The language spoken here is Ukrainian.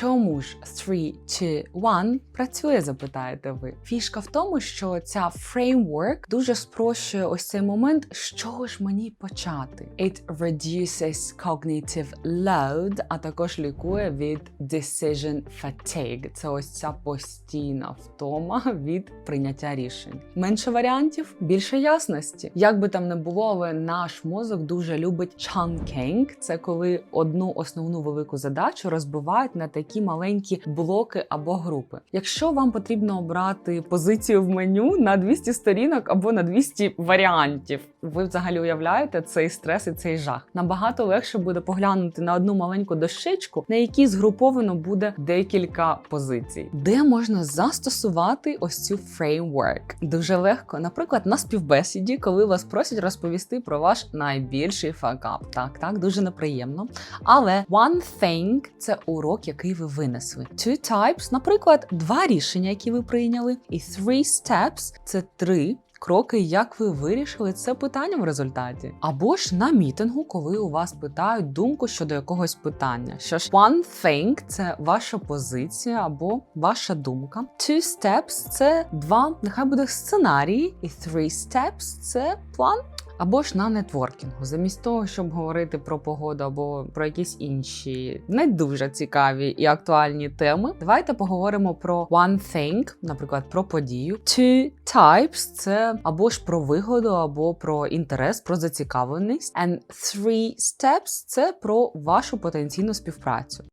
Чому ж 3 чи 1 працює, запитаєте ви? Фішка в тому, що ця framework дуже спрощує ось цей момент, з чого ж мені почати. It reduces cognitive load, а також лікує від decision fatigue. Це ось ця постійна втома від прийняття рішень. Менше варіантів, більше ясності. Як би там не було, але наш мозок дуже любить chunking. Це коли одну основну велику задачу розбивають на такі маленькі блоки або групи. Якщо вам потрібно обрати позицію в меню на 200 сторінок або на 200 варіантів, ви взагалі уявляєте цей стрес і цей жах. Набагато легше буде поглянути на одну маленьку дощечку, на якій згруповано буде декілька позицій, де можна застосувати ось цю framework. Дуже легко, наприклад, на співбесіді, коли вас просять розповісти про ваш найбільший факап. Так, так, дуже неприємно. Але one thing – це урок, який ви винесли. Two types, наприклад, два рішення, які ви прийняли, і three steps – це три. Кроки, як ви вирішили це питання в результаті, або ж на мітингу, коли у вас питають думку щодо якогось питання. Що ж, one thing – це ваша позиція або ваша думка. Two steps – це два, нехай буде сценарії, і three steps – це план. Або ж на нетворкінгу, замість того, щоб говорити про погоду або про якісь інші не дуже цікаві і актуальні теми. Давайте поговоримо про one thing, наприклад, про подію. Two types – це або ж про вигоду, або про інтерес, про зацікавленість. And three steps – це про вашу потенційну співпрацю.